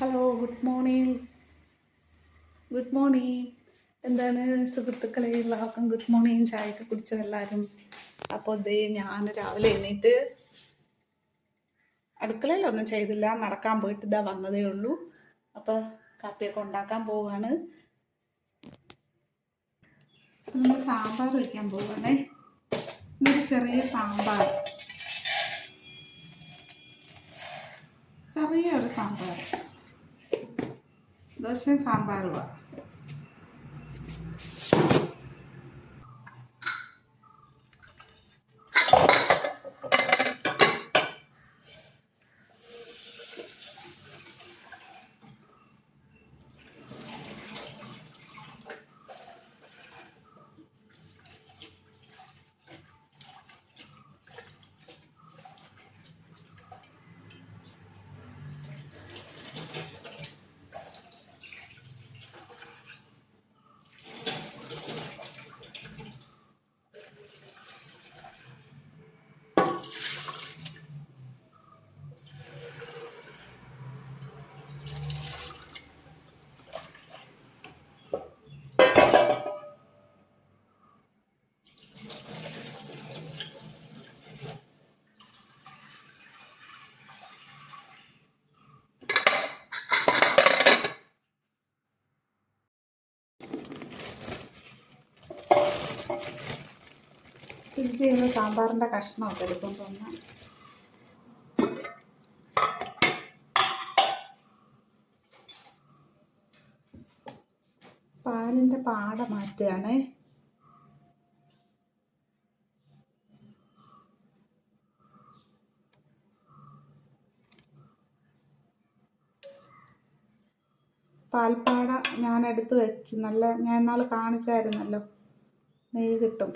Hello good morning good morning എന്താണ് സുഹൃത്തുക്കളെ? എല്ലാവർക്കും ഗുഡ് മോർണിംഗ് ചായയൊക്കെ കുടിച്ചോ എല്ലാവരും? അപ്പോൾ ദേ ഞാൻ രാവിലെ എണീറ്റ് അടുക്കളയിലൊന്നും ചെയ്തില്ല. നടക്കാൻ പോയിട്ട് ഇതാ വന്നതേ ഉള്ളൂ. അപ്പോൾ കാപ്പിയൊക്കെ ഉണ്ടാക്കാൻ പോവുകയാണ് നമ്മൾ സാമ്പാർ വയ്ക്കാൻ പോവുകയാണേ ഇന്നൊരു ചെറിയ സാമ്പാർ. ചെറിയൊരു സാമ്പാർ. ദോശയും സാമ്പാറുമാണ് ഇത് ചെയ്യുന്ന സാമ്പാറിന്റെ കഷ്ണമൊക്കെ എടുക്കും തോന്നുന്നു പാലിന്റെ പാട മാറ്റുകയാണേ. പാൽപ്പാട ഞാൻ എടുത്ത് വെക്കും. നല്ല ഞാൻ എന്നാൾ കാണിച്ചായിരുന്നല്ലോ. നെയ്യ് കിട്ടും.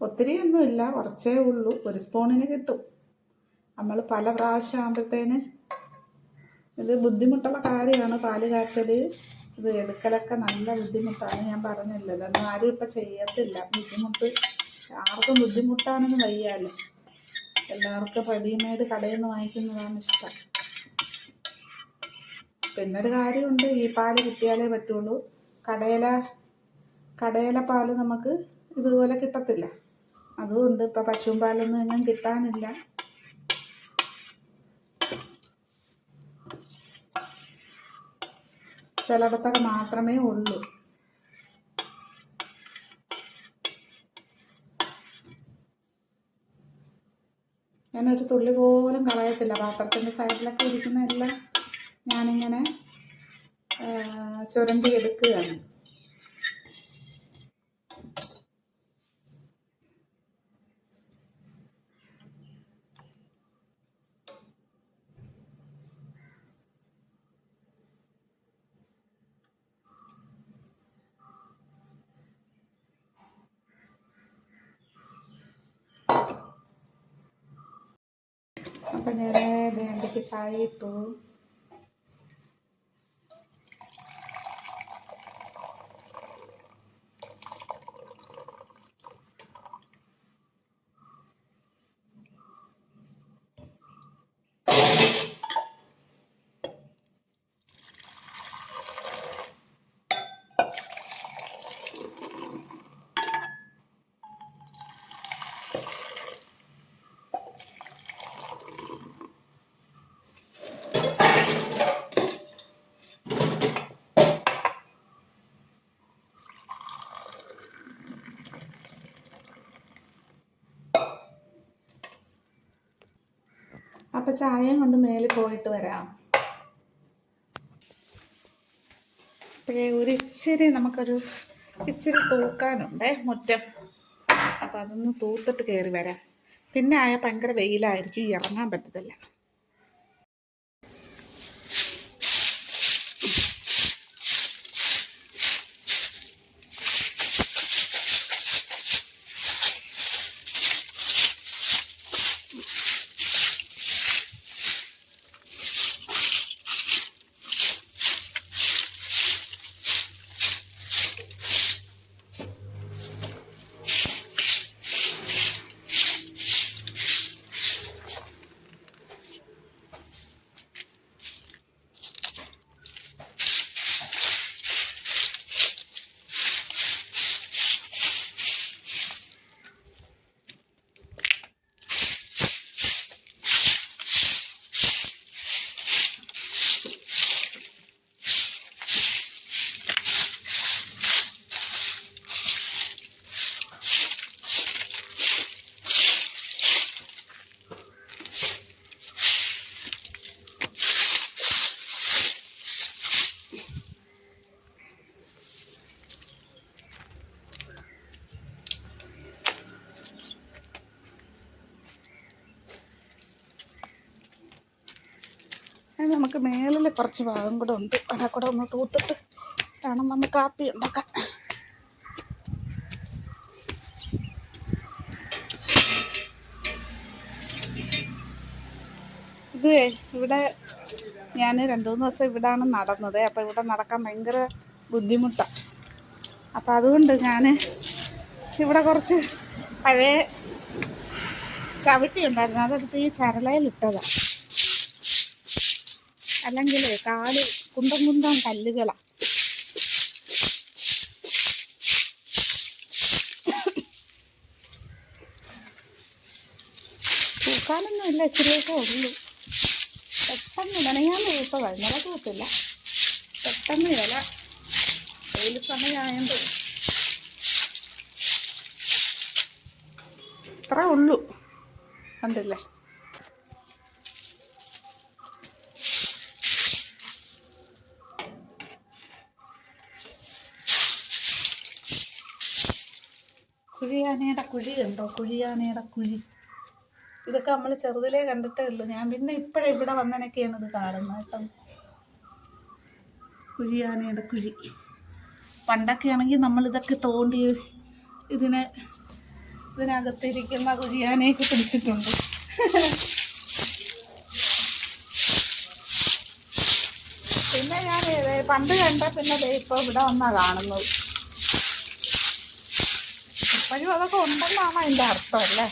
ഒത്തിരി ഒന്നുമില്ല കുറച്ചേ ഉള്ളൂ. ഒരു സ്പൂണിന് കിട്ടും. നമ്മൾ പല പ്രാവശ്യം ആകുമ്പോഴത്തേന് ഇത് ബുദ്ധിമുട്ടുള്ള കാര്യമാണ്. പാൽ കാച്ചൽ ഇത് എടുക്കലൊക്കെ നല്ല ബുദ്ധിമുട്ടാണ്. ഞാൻ പറഞ്ഞില്ല ഇതൊന്നും ആരും ഇപ്പം ചെയ്യത്തില്ല. ബുദ്ധിമുട്ട് ആർക്കും ബുദ്ധിമുട്ടാണെന്ന് വയ്യാലോ. എല്ലാവർക്കും റെഡിമെയ്ഡ് കടയിൽ നിന്ന് വാങ്ങിക്കുന്നതാണ് ഇഷ്ടം. പിന്നൊരു കാര്യമുണ്ട് ഈ പാൽ കിട്ടിയാലേ പറ്റുള്ളൂ. കടയിലെ കടയിലെ പാൽ നമുക്ക് ഇതുപോലെ കിട്ടത്തില്ല. അതുകൊണ്ട് ഇപ്പം പശുവും പാലൊന്നും എങ്ങും കിട്ടാനില്ല. ചിലയിടത്തൊക്കെ മാത്രമേ ഉള്ളൂ. ഞാനൊരു തുള്ളി പോലും കളയത്തില്ല. പാത്രത്തിന്റെ സൈഡിലൊക്കെ ഇരിക്കുന്ന എല്ലാം ഞാനിങ്ങനെ ചുരണ്ടി എടുക്കുകയാണ്. शाळेतून അപ്പം ചായയും കൊണ്ട് മേളിൽ പോയിട്ട് വരാം. ഒരു ഇച്ചിരി നമുക്കൊരു ഇച്ചിരി തൂക്കാനുണ്ടേ മുറ്റം. അപ്പൊ അതൊന്ന് തൂത്തിട്ട് കയറി വരാം. പിന്നെ ആയാൽ ഭയങ്കര വെയിലായിരിക്കും ഇറങ്ങാൻ പറ്റത്തില്ല. നമുക്ക് മേളിൽ കുറച്ച് ഭാഗം കൂടെ ഉണ്ട്. അവിടെ കൂടെ ഒന്ന് തൂത്തിട്ട് വേണം വന്ന് കാപ്പി ഉണ്ടാക്കാൻ. ഇത് ഇവിടെ ഞാൻ രണ്ട് മൂന്ന് ദിവസം ഇവിടാണ് നടന്നത്. അപ്പോൾ ഇവിടെ നടക്കാൻ ഭയങ്കര ബുദ്ധിമുട്ടാണ് അപ്പോൾ അതുകൊണ്ട് ഞാൻ ഇവിടെ കുറച്ച് പഴയ ചവിട്ടി ഉണ്ടായിരുന്നു. അതെടുത്ത് ഈ ചരലയിൽ ഇട്ടതാണ് അല്ലെങ്കിൽ കാൽ കുന്തം കുന്തം കല്ലുകളാണ് തൂക്കാനൊന്നും ഇല്ല ഇച്ചിരിയൊക്കെ ഉള്ളൂ. പെട്ടെന്ന് നനയാൻ തൂപ്പ ഇന്നലെ തൂത്തില്ല പെട്ടെന്ന് ഇല വെയിൽ സമയമായത് ഇത്ര ഉള്ളൂ. കണ്ടില്ലേ? കുഴിയാനയുടെ കുഴി കണ്ടോ? കുഴിയാനയുടെ കുഴി. ഇതൊക്കെ നമ്മൾ ചെറുതിലേ കണ്ടിട്ടേ ഉള്ളൂ. ഞാൻ പിന്നെ ഇപ്പോഴേ ഇവിടെ വന്നനൊക്കെയാണ് ഇത് കാണുന്നത് കേട്ടോ. കുഴിയാനയുടെ കുഴി. പണ്ടൊക്കെ ആണെങ്കിൽ നമ്മൾ ഇതൊക്കെ തോണ്ടി ഇതിനെ ഇതിനകത്തിരിക്കുന്ന കുഴിയാനയൊക്കെ പിടിച്ചിട്ടുണ്ട്. പിന്നെ ഞാൻ പണ്ട് കണ്ട പിന്നെ ഇപ്പോൾ ഇവിടെ വന്നാ കാണുന്നത്. ഇപ്പോഴും അതൊക്കെ ഉണ്ടെന്നാണ് അതിന്റെ അർത്ഥം അല്ലേ?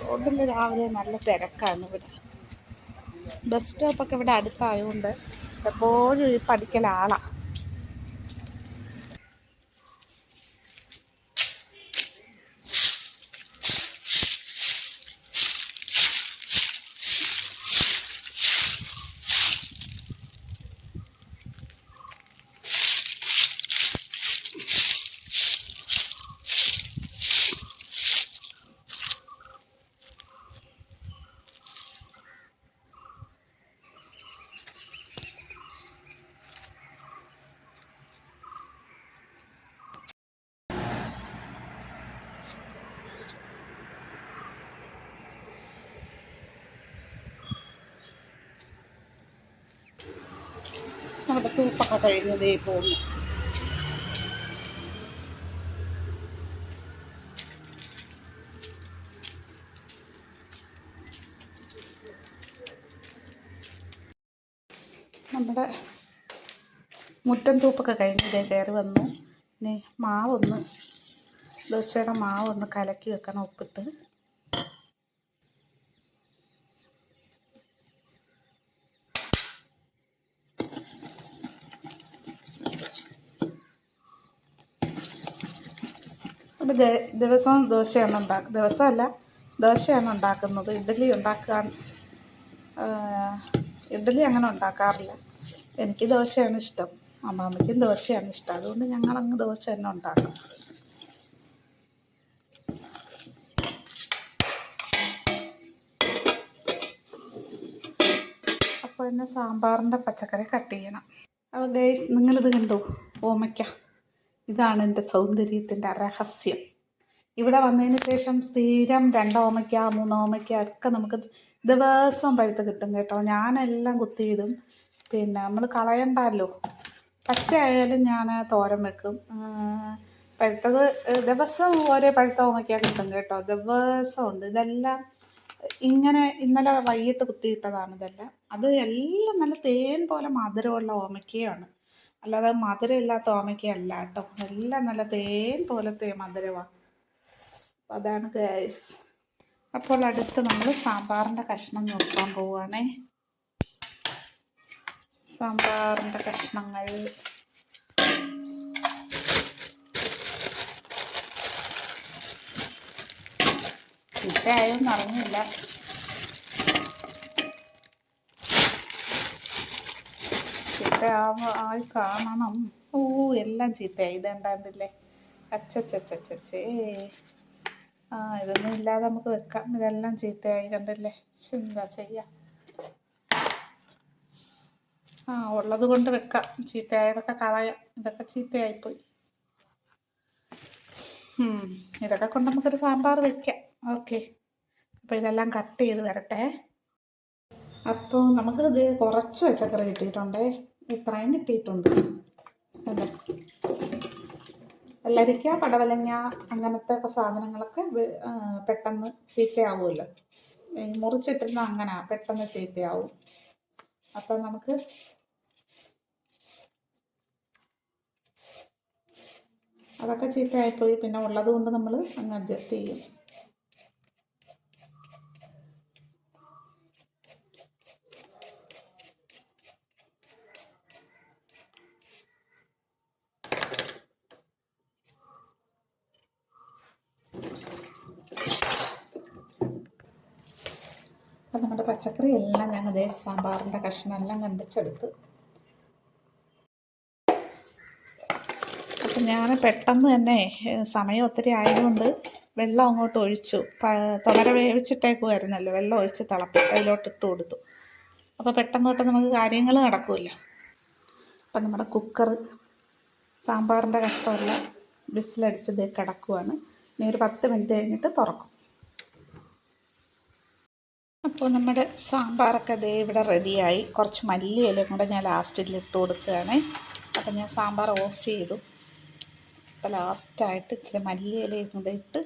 റോഡിൽ രാവിലെ നല്ല തിരക്കാണ് ഇവിടെ. ബസ് സ്റ്റോപ്പൊക്കെ ഇവിടെ അടുത്തായതുകൊണ്ട് എപ്പോഴും ഈ പഠിക്കൽ നമ്മുടെ തൂപ്പൊക്കെ കഴിഞ്ഞതേ പോകുന്നു നമ്മുടെ മുറ്റം തൂപ്പൊക്കെ കഴിഞ്ഞതേ കയറി വന്നു ഇനി മാവൊന്ന് ദോശയുടെ മാവൊന്ന് കലക്കി വെക്കണം ഉപ്പിട്ട്. ദിവസവും ദോശയാണ് ഉണ്ടാക്കുക ദിവസമല്ല ദോശയാണ് ഉണ്ടാക്കുന്നത്. ഇഡ്ഡലി ഉണ്ടാക്കാൻ ഇഡ്ഡലി അങ്ങനെ ഉണ്ടാക്കാറില്ല. എനിക്ക് ദോശയാണ് ഇഷ്ടം. അമ്മാമ്മയ്ക്കും ദോശയാണ് ഇഷ്ടം. അതുകൊണ്ട് ഞങ്ങളങ്ങ് ദോശ തന്നെ ഉണ്ടാക്കും. അപ്പോൾ തന്നെ സാമ്പാറിന്റെ പച്ചക്കറി കട്ട് ചെയ്യണം. അപ്പോൾ ഗൈസ് നിങ്ങളിത് കണ്ടു? ഓമയ്ക്ക. ഇതാണ് എന്റെ സൗന്ദര്യത്തിന്റെ രഹസ്യം. ഇവിടെ വന്നതിന് ശേഷം സ്ഥിരം രണ്ടോമയ്ക്ക മൂന്നോമയ്ക്ക മൂന്ന് ഒക്കെ നമുക്ക് ദിവസം പഴുത്ത് കിട്ടും കേട്ടോ. ഞാനെല്ലാം കുത്തിയിടും. പിന്നെ നമ്മൾ കളയണ്ടല്ലോ. പച്ചയായാലും ഞാൻ തോരൻ വെക്കും. പഴുത്തത് ദിവസം ഓരോ പഴുത്ത ഓമയ്ക്ക കിട്ടും കേട്ടോ. ദിവസമുണ്ട് ഇതെല്ലാം ഇങ്ങനെ ഇന്നലെ വൈകിട്ട് കുത്തിയിട്ടതാണ് ഇതെല്ലാം. അത് എല്ലാം നല്ല തേൻ പോലെ മധുരമുള്ള ഓമയ്ക്കയാണ്. അല്ലാതെ മധുരമില്ലാത്ത ഓമയ്ക്കയല്ല കേട്ടോ. എല്ലാം നല്ല തേൻ പോലത്തെ മധുരമാണ് അതാണ് ഗൈസ് അപ്പോൾ അടുത്ത് നമ്മൾ സാമ്പാറിന്റെ കഷ്ണം നോക്കാൻ പോവുകയാണേ സാമ്പാറിന്റെ കഷ്ണങ്ങൾ. ചീത്തയായോന്ന് അറിഞ്ഞില്ല. ചീത്തയാവുമ്പോൾ ആയി കാണണം. ഓ എല്ലാം ചീത്തയായി. ഇതേണ്ടാണ്ടില്ലേ അച്ചച്ചച്ചച്ചേ ആ ഇതൊന്നും ഇല്ലാതെ നമുക്ക് വെക്കാം. ഇതെല്ലാം ചീത്തയായി കണ്ടല്ലേ? എന്താ ചെയ്യാം? ആ ഉള്ളത് കൊണ്ട് വെക്കാം. ചീത്തയായതൊക്കെ കളയാം. ഇതൊക്കെ ചീത്തയായിപ്പോയി. ഉം, ഇതൊക്കെ കൊണ്ട് നമുക്കൊരു സാമ്പാർ വെക്കാം. ഓക്കെ. അപ്പോൾ ഇതെല്ലാം കട്ട് ചെയ്ത് വരട്ടെ. അപ്പോൾ നമുക്ക് ഇത് കുറച്ച് പച്ചക്കറി കിട്ടിയിട്ടുണ്ടേ. ഇത്രയും കിട്ടിയിട്ടുണ്ട്. അതെ വെള്ളരിക്ക പടവലങ്ങ അങ്ങനത്തെ സാധനങ്ങളൊക്കെ പെട്ടെന്ന് ചീത്തയാവുമല്ലോ. മുറിച്ചിട്ടിരുന്ന അങ്ങനെ പെട്ടെന്ന് ചീത്തയാവും. അപ്പം നമുക്ക് അതൊക്കെ ചീത്തയായിപ്പോയി. പിന്നെ ഉള്ളത് കൊണ്ട് നമ്മൾ അങ്ങ് അഡ്ജസ്റ്റ് ചെയ്യും. അപ്പം നമ്മുടെ പച്ചക്കറി എല്ലാം ഞങ്ങൾ ദേ സാമ്പാറിന്റെ കഷ്ണമെല്ലാം കണ്ടിച്ചെടുത്ത്. അപ്പം ഞാൻ പെട്ടെന്ന് തന്നെ സമയം ഒത്തിരി ആയതുകൊണ്ട് വെള്ളം അങ്ങോട്ട് ഒഴിച്ചു. തുമര വേവിച്ചിട്ടേക്കുമായിരുന്നല്ലോ വെള്ളം ഒഴിച്ച് തിളപ്പിച്ച് അതിലോട്ട് ഇട്ട് കൊടുത്തു. അപ്പോൾ പെട്ടെന്ന് തൊട്ടേ നമുക്ക് കാര്യങ്ങൾ നടക്കുമല്ലോ അപ്പം നമ്മുടെ കുക്കർ സാമ്പാറിന്റെ കഷ്ടമല്ല വിസിലടിച്ച് ഇത് കിടക്കുവാണ്. ഇനി ഒരു പത്ത് മിനിറ്റ് കഴിഞ്ഞിട്ട് തുറക്കും. അപ്പോൾ നമ്മുടെ സാമ്പാറൊക്കെ ദേ ഇവിടെ റെഡിയായി. കുറച്ച് മല്ലിയിലയും കൂടെ ഞാൻ ലാസ്റ്റിൽ ഇട്ട് കൊടുക്കുകയാണ്. അപ്പം ഞാൻ സാമ്പാർ ഓഫ് ചെയ്തു. അപ്പോൾ ലാസ്റ്റായിട്ട് ഇച്ചിരി മല്ലിയിലയും കൂടെ ഇട്ട്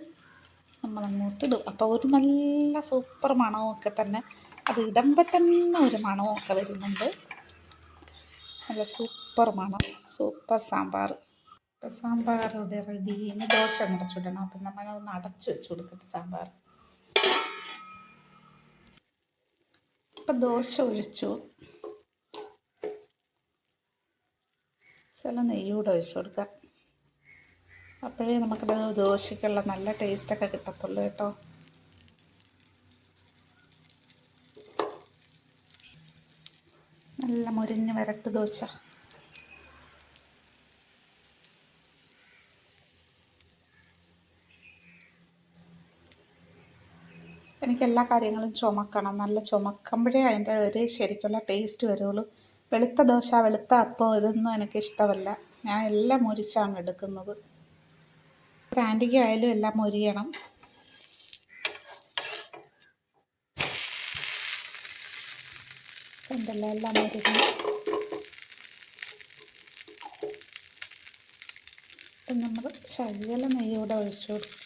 നമ്മളങ്ങോട്ട് ഇടും. അപ്പോൾ ഒരു നല്ല സൂപ്പർ മണമൊക്കെ തന്നെ അത് ഇടുമ്പോൾ തന്നെ ഒരു മണമൊക്കെ വരുന്നുണ്ട്. നല്ല സൂപ്പർ മണം സൂപ്പർ സാമ്പാർ. സാമ്പാർ റെഡി ഇനി ദോശ അങ്ങോട്ട് ചുടണം. അപ്പം നമ്മൾ അടച്ച് വെച്ച് കൊടുക്കട്ടെ സാമ്പാർ. ദോശ ഒഴിച്ചു. ചില നെയ്യൂടെ ഒഴിച്ചു കൊടുക്കാം. അപ്പോഴേ നമുക്കത് ദോശയ്ക്കുള്ള നല്ല ടേസ്റ്റൊക്കെ കിട്ടത്തുള്ളൂ കേട്ടോ. നല്ല മുരിഞ്ഞ് വരട്ട് ദോശ. എനിക്ക് എല്ലാ കാര്യങ്ങളും ചുമക്കണം. നല്ല ചുമക്കുമ്പോഴേ അതിന്റെ ഒരു ശരിക്കുള്ള ടേസ്റ്റ് വരുള്ളൂ. വെളുത്ത ദോശ വെളുത്ത അപ്പം ഇതൊന്നും എനിക്ക് ഇഷ്ടമല്ല. ഞാൻ എല്ലാം മുരിച്ചാണ് എടുക്കുന്നത്. ആന്റിക്ക് ആയാലും എല്ലാം മുരിയണം. കണ്ടല്ലോ എല്ലാം മുരിക്കണം നമ്മൾ ശകല നെയ്യൂടെ ഒഴിച്ചു കൊടുക്കും.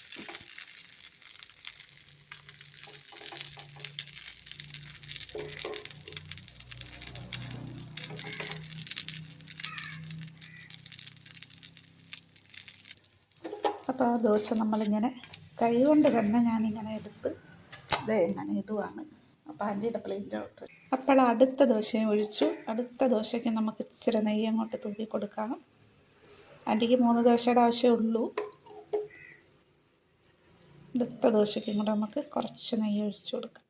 ദോശ നമ്മളിങ്ങനെ കൈ കൊണ്ട് തന്നെ ഞാനിങ്ങനെ എടുത്ത് ഇതേ ഇങ്ങനെ ഇടുവാണ്. അപ്പോൾ ആന്റിയുടെ പ്ലേറ്റിലോട്ട് അപ്പോൾ അടുത്ത ദോശയും ഒഴിച്ചു. അടുത്ത ദോശയ്ക്ക് നമുക്ക് ഇച്ചിരി നെയ്യ് അങ്ങോട്ട് തൂക്കി കൊടുക്കാം. ആന്റിക്ക് മൂന്ന് ദോശയുടെ ആവശ്യമേ ഉള്ളൂ. അടുത്ത ദോശയ്ക്കും കൂടെ നമുക്ക് കുറച്ച് നെയ്യ് ഒഴിച്ചു കൊടുക്കാം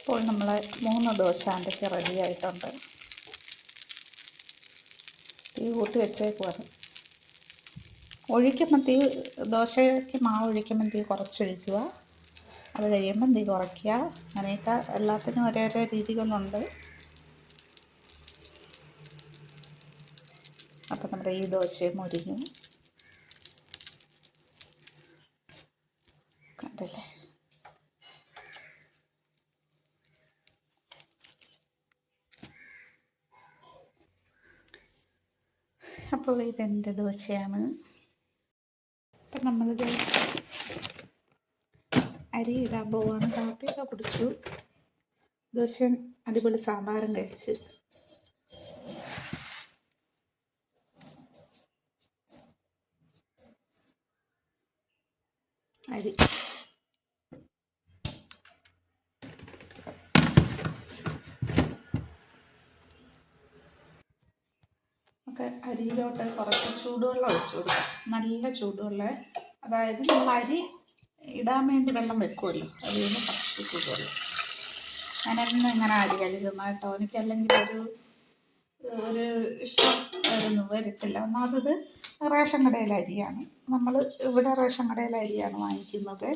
ഇപ്പോൾ നമ്മളെ മൂന്ന് ദോശ ആന്റിക്ക് റെഡി ആയിട്ടുണ്ട്. തീ കൂട്ടി വെച്ചേക്കുവാണ് ഒഴിക്കുമ്പം തീ ദോശയ്ക്ക് മാവ് ഒഴിക്കുമ്പം തീ കുറച്ചൊഴിക്കുക. അത് കഴിയുമ്പം തീ കുറയ്ക്കുക. അങ്ങനെയൊക്കെ എല്ലാത്തിനും ഓരോരോ രീതികളുണ്ട്. അപ്പം നമ്മുടെ ഈ ദോശയും മുരിഞ്ഞു. കണ്ടില്ലേ? അപ്പോൾ ഇതെന്റെ ദോശയാണ്? അപ്പം നമ്മളിത് അരി ഇടാൻ പോവാണ്. കാപ്പിയൊക്കെ കുടിച്ചു. ദോശ അടിപൊളി സാമ്പാറും കഴിച്ച്. അരി നമുക്ക് അരിയിലോട്ട് കുറച്ച് ചൂടുവെള്ളം ഒഴിച്ചു കൊടുക്കാം. നല്ല ചൂടുവെള്ളം അതായത് നമ്മൾ അരി ഇടാൻ വേണ്ടി വെള്ളം വെക്കുമല്ലോ അതിൽ നിന്ന് കുറച്ച് ചൂടുവെള്ളം. ഞാനെന്നും ഇങ്ങനെ അരി കഴുകുന്ന കേട്ടോ. എനിക്കല്ലെങ്കിൽ ഒരു ഒരു ഇഷ്ടം വരുന്നു. വരത്തില്ല. ഒന്നാമത് റേഷൻ കടയിലെ അരിയാണ്. നമ്മൾ ഇവിടെ റേഷൻ കടയിലെ അരിയാണ് വാങ്ങിക്കുന്നത്.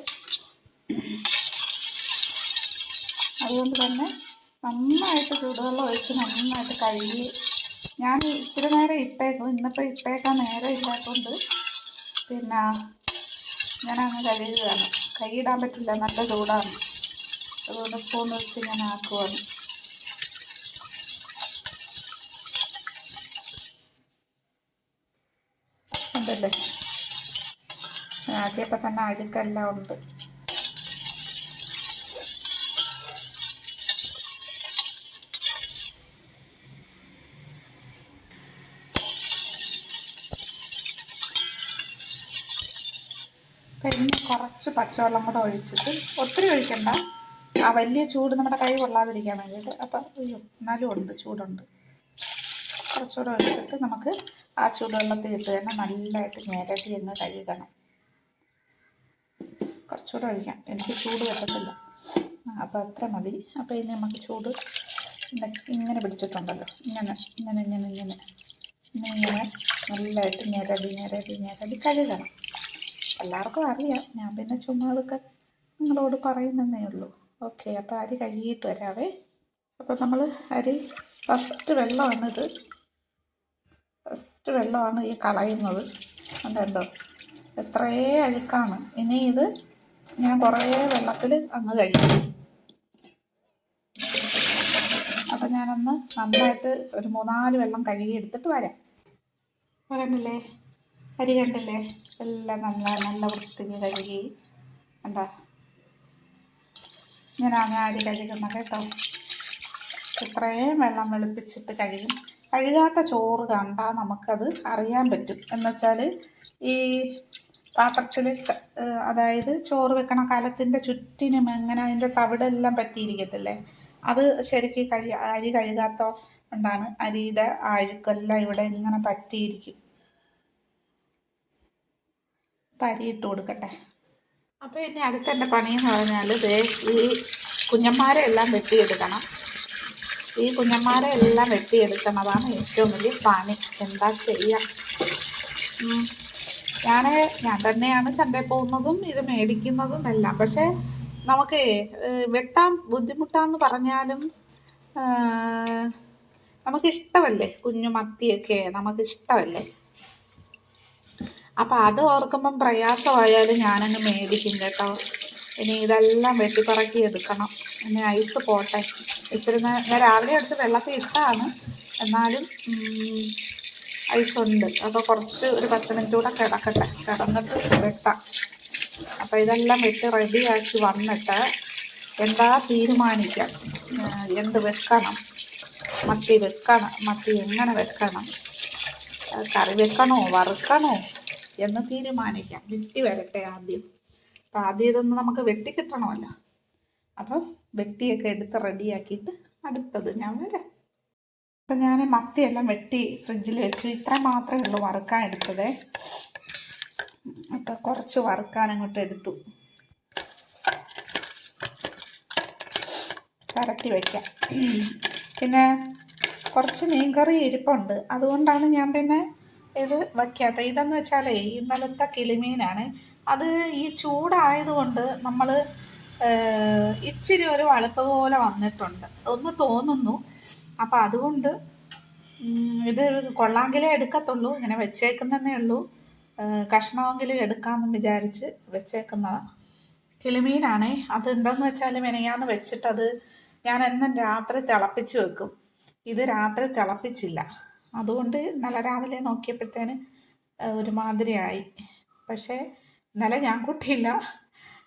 അതുകൊണ്ട് തന്നെ നന്നായിട്ട് ചൂടുവെള്ളം ഒഴിച്ച് നന്നായിട്ട് കഴുകി ഞാൻ ഇത്തിരി നേരം ഇട്ടേക്കും ഇന്നിപ്പോൾ ഇട്ടേക്കാൻ നേരം ഇല്ലാത്തതുകൊണ്ട് പിന്നെ ഞാനങ്ങ് കഴുകുകയാണ് കൈയിടാൻ പറ്റില്ല. നല്ല ചൂടാണ്. അതുകൊണ്ട് സ്പൂൺ വെച്ച് ഞാൻ ആക്കുവാണ്. ഉണ്ടല്ലേ? ആദ്യമപ്പോൾ തന്നെ അഴുക്കെല്ലാം ഉണ്ട്. കുറച്ച് പച്ചവെള്ളം കൂടെ ഒഴിച്ചിട്ട് ഒത്തിരി ഒഴിക്കണ്ട. ആ വലിയ ചൂട് നമ്മുടെ കൈ കൊള്ളാതിരിക്കാൻ വേണ്ടിയിട്ട് അപ്പം അയ്യോ എന്നാലും ഉണ്ട് ചൂടുണ്ട്. കുറച്ചുകൂടെ ഒഴിച്ചിട്ട് നമുക്ക് ആ ചൂടുവെള്ളത്തിൽ ഇട്ട് തന്നെ നല്ലതായിട്ട് ഞെരടി എന്ന് കഴുകണം. കുറച്ചുകൂടെ ഒഴിക്കാം. എനിക്ക് ചൂട് പറ്റത്തില്ല അപ്പോൾ അത്ര മതി. അപ്പോൾ ഇനി നമുക്ക് ചൂട് ഇങ്ങനെ- പിടിച്ചിട്ടുണ്ടല്ലോ. ഇങ്ങനെ ഇങ്ങനെ ഇങ്ങനെ. ഇങ്ങനെ ഇങ്ങനെ നല്ലതായിട്ട് ഞെരടി ഞെരടി ഞെരടി കഴുകണം. എല്ലാവർക്കും അറിയാം. ഞാൻ പിന്നെ ചുമ്മാ അതൊക്കെ നിങ്ങളോട് പറയുന്നതേ ഉള്ളൂ. ഓക്കെ അപ്പോൾ അരി കഴുകിയിട്ട് വരാവേ. അപ്പോൾ നമ്മൾ അരി ഫസ്റ്റ് വെള്ളമാണിത്. ഫസ്റ്റ് വെള്ളമാണ് ഈ കളയുന്നത്. അതുണ്ടോ എത്രയേ അഴുക്കാണ്. ഇനി ഇത് ഞാൻ കുറേ വെള്ളത്തിൽ അങ്ങ് കഴിക്കും അപ്പം ഞാനൊന്ന് നന്നായിട്ട് ഒരു മൂന്നാൽ വെള്ളം കഴുകി എടുത്തിട്ട് വരാം. കണ്ടില്ലേ അരി കണ്ടല്ലേ? എല്ലാം നല്ല നല്ല വൃത്തിക്ക് കഴുകി. കണ്ടോ? അങ്ങനെ അരി കഴുകുന്നത് കേട്ടോ. ഇത്രയും വെള്ളം വെളുപ്പിച്ചിട്ട് കഴുകും. കഴുകാത്ത ചോറ് കണ്ടാൽ നമുക്കത് അറിയാൻ പറ്റും. എന്ന് വെച്ചാൽ ഈ പാത്രത്തിൽ അതായത് ചോറ് വെക്കണ കലത്തിന്റെ ചുറ്റിനും എങ്ങനെ അതിന്റെ തവിടെല്ലാം പറ്റിയിരിക്കത്തില്ലേ? അത് ശരിക്കും കഴി അരി കഴുകാത്ത കൊണ്ടാണ് അരിയുടെ അഴുക്കെല്ലാം ഇവിടെ ഇങ്ങനെ പറ്റിയിരിക്കും. ഇട്ട് കൊടുക്കട്ടെ. അപ്പോൾ ഇനി അടുത്ത എന്റെ പണിയെന്ന് പറഞ്ഞാൽ ദേ ഈ കുഞ്ഞന്മാരെ എല്ലാം വെട്ടിയെടുക്കണം. ഈ കുഞ്ഞന്മാരെ എല്ലാം വെട്ടിയെടുക്കുന്നതാണ് ഏറ്റവും വലിയ പണി. എന്താ ചെയ്യുക ഞാൻ ഞാൻ തന്നെയാണ് ചന്തയിൽ പോകുന്നതും ഇത് മേടിക്കുന്നതും എല്ലാം. പക്ഷേ നമുക്ക് വെട്ടാൻ ബുദ്ധിമുട്ടാന്ന് പറഞ്ഞാലും നമുക്കിഷ്ടമല്ലേ? കുഞ്ഞു മത്തിയൊക്കെ നമുക്കിഷ്ടമല്ലേ അപ്പം അത് ഓർക്കുമ്പം പ്രയാസമായാലും ഞാനങ്ങ് മേടിക്കും കേട്ടോ. ഇനി ഇതെല്ലാം വെട്ടിപ്പറക്കി എടുക്കണം. ഇനി ഐസ് പോട്ടെ. ഇച്ചിരി ഞാൻ രാവിലെ എടുത്ത് വെള്ളത്തിൽ ഇട്ടാണ്. എന്നാലും ഐസ് ഉണ്ട് അപ്പോൾ കുറച്ച് ഒരു പത്ത് മിനിറ്റ് കൂടെ കിടക്കട്ടെ. കിടന്നിട്ട് വെട്ടാം. അപ്പോൾ ഇതെല്ലാം വെട്ടി റെഡിയാക്കി വന്നിട്ട് എന്താ തീരുമാനിക്കാം? എന്ത് വെക്കണം? മത്തി വെക്കണം. മത്തി എങ്ങനെ വെക്കണം? കറി വെക്കണോ? വറുക്കണോ? എന്ന് തീരുമാനിക്കാം. വെട്ടി വരട്ടെ ആദ്യം. അപ്പം ആദ്യം ഇതൊന്ന് നമുക്ക് വെട്ടി കിട്ടണമല്ലോ. അപ്പം വെട്ടിയൊക്കെ എടുത്ത് റെഡിയാക്കിയിട്ട് അടുത്തത് ഞാൻ വരാം. അപ്പം ഞാൻ മത്തിയെല്ലാം വെട്ടി ഫ്രിഡ്ജിൽ വെച്ചു ഇത്ര മാത്രമേ ഉള്ളൂ വറുക്കാൻ എടുത്തതേ. അപ്പം കുറച്ച് വറുക്കാൻ അങ്ങോട്ട് എടുത്തു. പരട്ടി വയ്ക്കാം പിന്നെ കുറച്ച് മീൻകറി ഇരിപ്പുണ്ട്. അതുകൊണ്ടാണ് ഞാൻ പിന്നെ ഇത് വയ്ക്കാത്ത. ഇതെന്ന് വെച്ചാലേ ഇന്നലത്തെ കിളിമീനാണ്. അത് ഈ ചൂടായതുകൊണ്ട് നമ്മൾ ഇച്ചിരി ഒരു വളപ്പ് പോലെ വന്നിട്ടുണ്ട്. ഒന്ന് തോന്നുന്നു. അപ്പം അതുകൊണ്ട് ഇത് കൊള്ളാങ്കിലേ എടുക്കത്തുള്ളൂ. ഇങ്ങനെ വെച്ചേക്കുന്നതേ ഉള്ളൂ. കഷ്ണമെങ്കിലും എടുക്കാമെന്ന് വിചാരിച്ച് വെച്ചേക്കുന്നതാണ് കിളിമീനാണേ. അത് എന്താന്ന് വെച്ചാൽ മെനയാന്ന് വെച്ചിട്ടത് ഞാൻ എന്നും രാത്രി തിളപ്പിച്ച് വെക്കും. ഇത് രാത്രി തിളപ്പിച്ചില്ല. അതുകൊണ്ട് നല്ല രാവിലെ നോക്കിയപ്പോഴത്തേന് ഒരു ഒരുമാതിരിയായി. പക്ഷേ ഇന്നലെ ഞാൻ കുട്ടിയില്ല.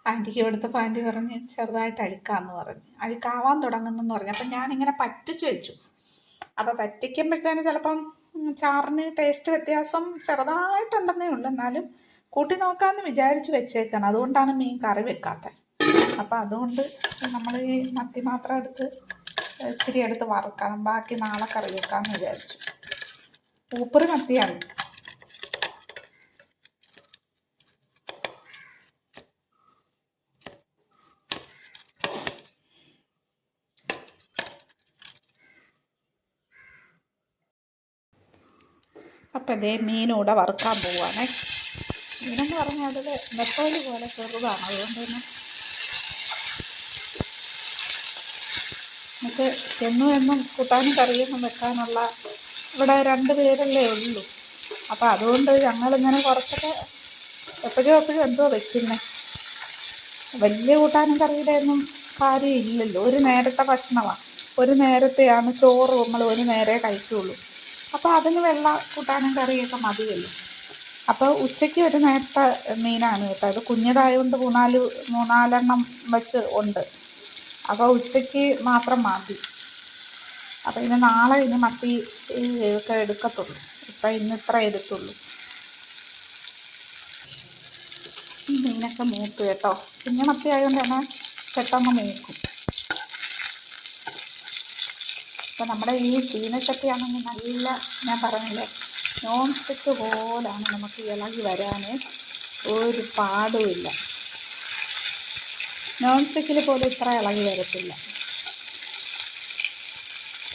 ആന്റിക്ക് കൊടുത്തപ്പോൾ ആന്റി പറഞ്ഞ് ചെറുതായിട്ട് അഴുക്കാന്ന് പറഞ്ഞു. അഴുക്കാവാൻ തുടങ്ങുന്നെന്ന് പറഞ്ഞു. അപ്പം ഞാനിങ്ങനെ പറ്റിച്ച് വെച്ചു. അപ്പോൾ പറ്റിക്കുമ്പോഴത്തേന് ചിലപ്പം ചാറിന് ടേസ്റ്റ് വ്യത്യാസം ചെറുതായിട്ടുണ്ടെന്നേ ഉള്ളൂ. എന്നാലും കൂട്ടി നോക്കാമെന്ന് വിചാരിച്ച് വെച്ചേക്കാണ്. അതുകൊണ്ടാണ് മീൻ കറി വെക്കാത്തത് അപ്പോൾ അതുകൊണ്ട് നമ്മൾ ഈ മത്തി മാത്രം എടുത്ത് ഇച്ചിരി എടുത്ത് വറുക്കണം. ബാക്കി നാളെ കറി വെക്കാമെന്ന് വിചാരിച്ചു. ഊപ്പറ് മത്തിയാണ് അപ്പം ഇതേ മീനൂടെ വറുക്കാൻ പോവാണ്. മീനെന്ന് പറഞ്ഞാൽ അത് നെത്തോലി പോലെ ചെറുതാണ്. അതുകൊണ്ട് തന്നെ നമുക്ക് ചെന്നു എന്നും കൂട്ടാനും കറിയൊന്നും വെക്കാനുള്ള ഇവിടെ രണ്ട് പേരല്ലേ ഉള്ളൂ. അപ്പോൾ അതുകൊണ്ട് ഞങ്ങളിങ്ങനെ കുറച്ചൊക്കെ എപ്പോഴും എപ്പോഴും എന്തോ വെക്കുന്നത് വലിയ കൂട്ടാനും കറിയുടെ ഒന്നും കാര്യമില്ലല്ലോ ഒരു നേരത്തെ ഭക്ഷണമാണ് ഒരു നേരത്തെയാണ് ചോറ് നമ്മൾ ഒരു നേരെ കഴിക്കുകയുള്ളൂ അപ്പോൾ അതിന് വെള്ള കൂട്ടാനും കറിയൊക്കെ മതിയല്ലോ. അപ്പോൾ ഉച്ചയ്ക്ക് ഒരു നേരത്തെ മീനാണ് കേട്ടോ. അത് കുഞ്ഞതായതുകൊണ്ട് മൂന്നാൽ മൂന്നാലെണ്ണം വെച്ച് ഉണ്ട്. അപ്പോൾ ഉച്ചയ്ക്ക് മാത്രം മതി. അപ്പോൾ ഇനി നാളെ ഇനി മത്തി ഒക്കെ എടുക്കത്തുള്ളൂ. ഇപ്പം ഇന്ന് ഇത്ര എടുത്തുള്ളൂ. ഈ മീനൊക്കെ മൂക്കും കേട്ടോ. പിന്നെ മത്തി ആയതുകൊണ്ട് തന്നെ പെട്ടെന്ന് മൂക്കും. അപ്പം നമ്മുടെ ഈ ചീനച്ചട്ടിയാണെങ്കിൽ നല്ല ഞാൻ പറഞ്ഞില്ലേ നോൺ സ്റ്റിക്ക് പോലാണ് നമുക്ക് ഇളകി വരാൻ ഒരു പാടുമില്ല നോൺ സ്റ്റിക്കിൽ പോലും ഇത്ര ഇളകി വരത്തില്ല.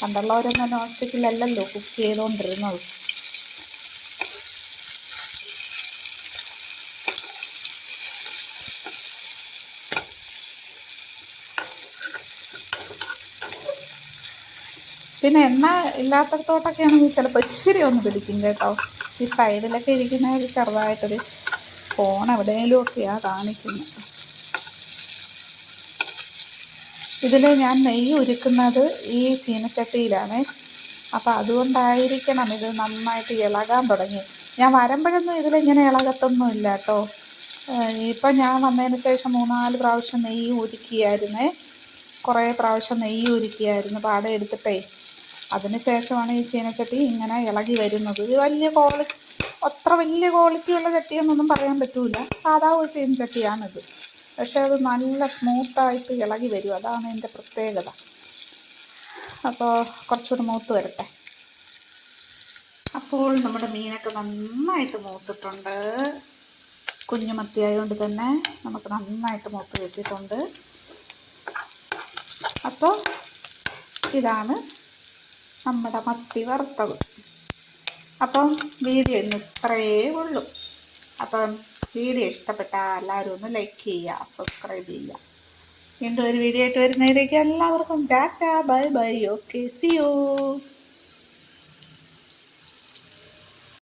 പണ്ടുള്ളവരൊന്നും നോൺ സ്റ്റിക്കിലല്ലല്ലോ കുക്ക് ചെയ്തുകൊണ്ടിരുന്നത് പിന്നെ എണ്ണ ഇല്ലാത്തടത്തോട്ടൊക്കെ ആണെങ്കിൽ ചിലപ്പോൾ ഇച്ചിരി ഒന്ന് പിടിക്കും കേട്ടോ. ഈ സൈഡിലൊക്കെ ഇരിക്കുന്ന ഒരു ചെറുതായിട്ടൊരു ഫോൺ എവിടെയെങ്കിലും ഒക്കെയാണ് കാണിക്കുന്നത് ഇതിൽ ഞാൻ നെയ്യ് ഉരുക്കുന്നത് ഈ ചീനച്ചട്ടിയിലാണ്. അപ്പോൾ അതുകൊണ്ടായിരിക്കണം ഇത് നന്നായിട്ട് ഇളകാൻ തുടങ്ങി. ഞാൻ വരുമ്പോഴൊന്നും ഇതിലിങ്ങനെ ഇളകത്തൊന്നും ഇല്ല കേട്ടോ. ഇപ്പം ഞാൻ വന്നതിന് ശേഷം മൂന്നാൽ പ്രാവശ്യം നെയ്യ് ഉരുക്കിയായിരുന്നേ. കുറേ പ്രാവശ്യം നെയ്യ് ഉരുക്കിയായിരുന്നു പാടെ എടുത്തിട്ടേ. അതിന് ശേഷമാണ് ഈ ചീനച്ചട്ടി ഇങ്ങനെ ഇളകി വരുന്നത്. ഇത് വലിയ ക്വാളിറ്റി അത്ര വലിയ ക്വാളിറ്റിയുള്ള ചട്ടിയെന്നൊന്നും പറയാൻ പറ്റില്ല സാധാ ഒരു ചീനച്ചട്ടിയാണിത്. പക്ഷേ അത് നല്ല സ്മൂത്തായിട്ട് ഇളകി വരും. അതാണ് എന്റെ പ്രത്യേകത. അപ്പോൾ കുറച്ചുകൂടി മൂത്ത് വരട്ടെ. അപ്പോൾ നമ്മുടെ മീനൊക്കെ നന്നായിട്ട് മൂത്തിട്ടുണ്ട്. കുഞ്ഞു മത്തി ആയതുകൊണ്ട് തന്നെ നമുക്ക് നന്നായിട്ട് മൂത്ത് വെച്ചിട്ടുണ്ട് അപ്പോൾ ഇതാണ് നമ്മുടെ മത്തി വറുത്തത്. അപ്പം വീഡിയോ ഇന്ന് ഇത്രയേ ഉള്ളൂ. അപ്പം വീഡിയോ ഇഷ്ടപ്പെട്ട എല്ലാവരും ഒന്ന് ലൈക്ക് ചെയ്യുക സബ്സ്ക്രൈബ് ചെയ്യുക. വീണ്ടും ഒരു വീഡിയോ ആയിട്ട് വരുന്നതിലേക്ക് എല്ലാവർക്കും tata bye bye okay see you